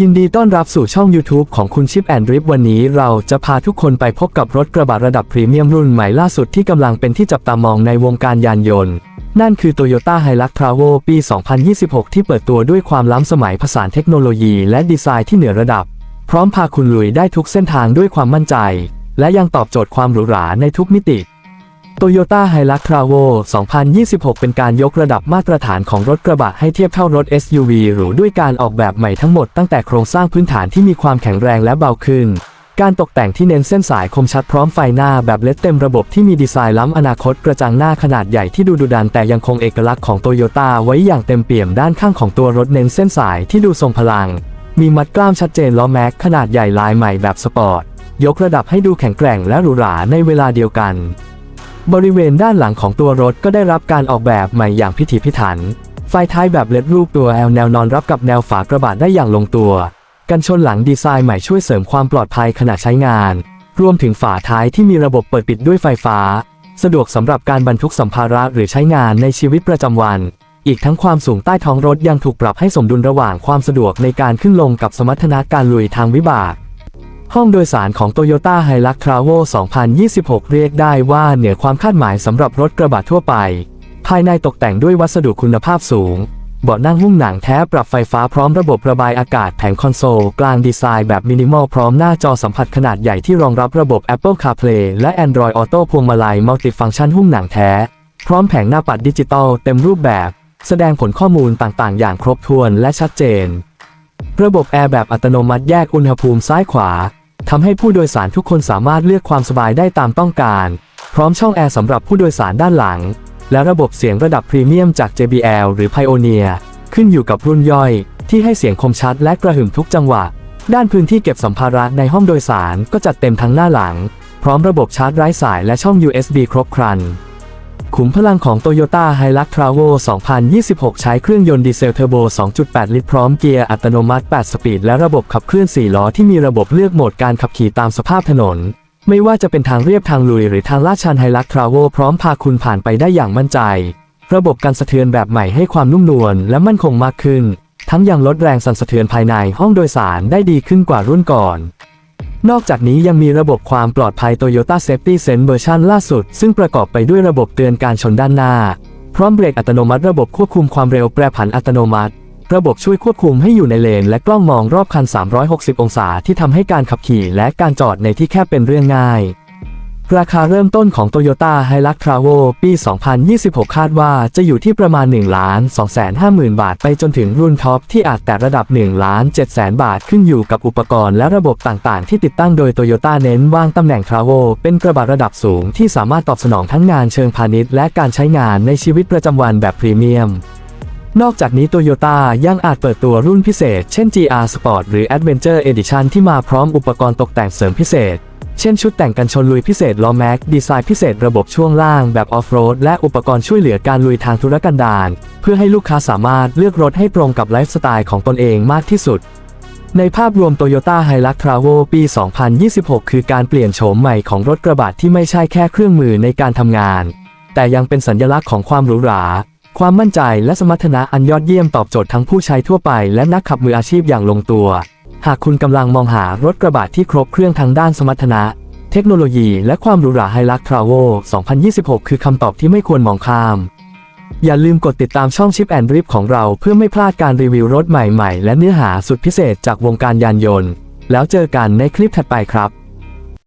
ยินดีต้อนรับสู่ช่อง YouTube ของคุณชิปแอนดริฟวันนี้เราจะพาทุกคนไปพบกับรถกระบะระดับพรีเมียมรุ่นใหม่ล่าสุดที่กำลังเป็นที่จับตามองในวงการยานยนต์ นั่นคือ Toyota Hilux Travel ปี 2026 ที่เปิดตัวด้วยความล้ำสมัยผสานเทคโนโลยีและดีไซน์ที่เหนือระดับ พร้อมพาคุณลุยได้ทุกเส้นทางด้วยความมั่นใจ และยังตอบโจทย์ความหรูหราในทุกมิติ Toyota Hilux Travel 2026 เป็นการยกระดับมาตรฐานของรถกระบะให้เทียบเท่ารถ SUV หรูด้วยการออกแบบใหม่ทั้งหมดตั้งแต่โครงสร้างพื้นฐานที่มีความแข็งแรงและเบาขึ้น การตกแต่งที่เน้นเส้นสายคมชัดพร้อมไฟหน้าแบบเลดเต็มระบบที่มีดีไซน์ล้ำอนาคตกระจังหน้าขนาดใหญ่ที่ดูดุดันแต่ยังคงเอกลักษณ์ของโตโยต้าไว้อย่างเต็มเปี่ยมด้านข้างของตัวรถเน้นเส้นสายที่ดูทรงพลัง มีมัดกล้ามชัดเจนล้อแม็กขนาดใหญ่ลายใหม่แบบสปอร์ตยกระดับให้ดูแข็งแกร่งและหรูหราในเวลาเดียวกัน บริเวณด้านหลังของตัวรถก็ได้รับการออกแบบใหม่อย่างพิถีพิถัน ไฟท้ายแบบเล็ดรูปตัวแอลแนวนอนรับกับแนวฝากระบะได้อย่างลงตัว กันชนหลังดีไซน์ใหม่ช่วยเสริมความปลอดภัยขณะใช้งาน รวมถึงฝาท้ายที่มีระบบเปิดปิดด้วยไฟฟ้า สะดวกสำหรับการบรรทุกสัมภาระหรือใช้งานในชีวิตประจำวัน อีกทั้งความสูงใต้ท้องรถยังถูกปรับให้สมดุลระหว่างความสะดวกในการขึ้นลงกับสมรรถนะการลุยทางวิบาก ห้องโดยสารของ Toyota Hilux Travel 2026 เรียกได้ว่าเหนือความคาดหมายสำหรับรถกระบะทั่วไป ภายในตกแต่งด้วยวัสดุคุณภาพสูง เบาะนั่งหุ้มหนังแท้ปรับไฟฟ้าพร้อมระบบระบายอากาศแผงคอนโซล กลางดีไซน์แบบมินิมอลพร้อมหน้าจอสัมผัสขนาดใหญ่ที่รองรับระบบ Apple CarPlay และ Android Auto พวงมาลัยมัลติฟังก์ชันหุ้มหนังแท้ พร้อมแผงหน้าปัดดิจิตอลเต็มรูปแบบ แสดงผลข้อมูลต่างๆ อย่างครบถ้วนและชัดเจน ระบบแอร์แบบอัตโนมัติแยกอุณหภูมิซ้ายขวา ทำให้ผู้โดยสารทุกคนสามารถเลือกความสบายได้ตามต้องการ พร้อมช่องแอร์สำหรับผู้โดยสารด้านหลัง และระบบเสียงระดับพรีเมียมจาก JBL หรือ Pioneer ขึ้นอยู่กับรุ่นย่อย ที่ให้เสียงคมชัดและกระหึ่มทุกจังหวะ ด้านพื้นที่เก็บสัมภาระในห้องโดยสารก็จัดเต็มทั้งหน้าหลัง พร้อมระบบชาร์จไร้สายและช่อง USB ครบครัน ขุมพลังของ Toyota Hilux Travel 2026 ใช้เครื่องยนต์ดีเซลเทอร์โบ 2.8 ลิตรพร้อมเกียร์อัตโนมัติ 8 สปีด และระบบขับเคลื่อน 4 ล้อที่มีระบบเลือกโหมดการขับขี่ตามสภาพถนน ไม่ว่าจะเป็นทางเรียบทางลุยหรือทางลาดชัน Hilux Travel พร้อมพาคุณผ่านไปได้อย่างมั่นใจ ระบบการสะเทือนแบบใหม่ให้ความนุ่มนวลและมั่นคงมากขึ้น ทั้งยังลดแรงสั่นสะเทือนภายในห้องโดยสารได้ดีขึ้นกว่ารุ่นก่อน นอกจากนี้ยังมีระบบความปลอดภัย Toyota Safety Sense เวอร์ชันล่าสุด ซึ่งประกอบไปด้วยระบบเตือนการชนด้านหน้า พร้อมเบรกอัตโนมัติระบบควบคุมความเร็วแปรผันอัตโนมัติ ระบบช่วยควบคุมให้อยู่ในเลน และกล้องมองรอบคัน 360 องศาที่ทำให้การขับขี่และการจอดในที่แคบเป็นเรื่องง่าย ราคาเริ่มต้นของ Toyota Hilux Travel ปี 2026 คาดว่าจะอยู่ที่ประมาณ1 2 5 0 0 0 0 บาท ไปจนถึงรุ่นท็อปที่อาจแต่ระดับ1 7 0 0 0บาทขึ้นอยู่กับอุปกรณ์และระบบต่างๆ ที่ติดตั้งโดย Toyota เน้นวางตำแหน่ง Travel เป็นกระบะระดับสูงที่สามารถตอบสนองทั้งงานเชิงพาณิชย์และการใช้งานในชีวิตประจำวันแบบพรีเมียมนอกจากนี้ Toyota ยังอาจเปิดตัวรุ่นพิเศษ เช่น GR Sport หรือ Adventure Edition ที่มาพร้อมอุปกรณ์ตกแต่งเสริมพิเศษ เช่นชุดแต่งกันชนลุยพิเศษล้อแม็ก ดีไซน์พิเศษระบบช่วงล่างแบบออฟโรดและอุปกรณ์ช่วยเหลือการลุยทางธุรกันดารเพื่อให้ลูกค้าสามารถเลือกรถให้ตรงกับไลฟ์สไตล์ของตนเองมากที่สุด ในภาพรวม Toyota Hilux Travel ปี 2026 คือการเปลี่ยนโฉมใหม่ของรถกระบะที่ไม่ใช่แค่เครื่องมือในการทำงาน แต่ยังเป็นสัญลักษณ์ของความหรูหรา ความมั่นใจและสมรรถนะอันยอดเยี่ยมตอบโจทย์ทั้งผู้ใช้ทั่วไปและนักขับมืออาชีพอย่างลงตัว หากคุณกำลังมองหารถกระบะที่ครบเครื่องทางด้านสมรรถนะเทคโนโลยีและความหรูหราไฮลักทราโว2026 คือคำตอบที่ไม่ควรมองข้าม อย่าลืมกดติดตามช่องชิปแอนดริฟของเราเพื่อไม่พลาดการรีวิวรถใหม่ๆ และเนื้อหาสุดพิเศษจากวงการยานยนต์ แล้วเจอกันในคลิปถัดไปครับ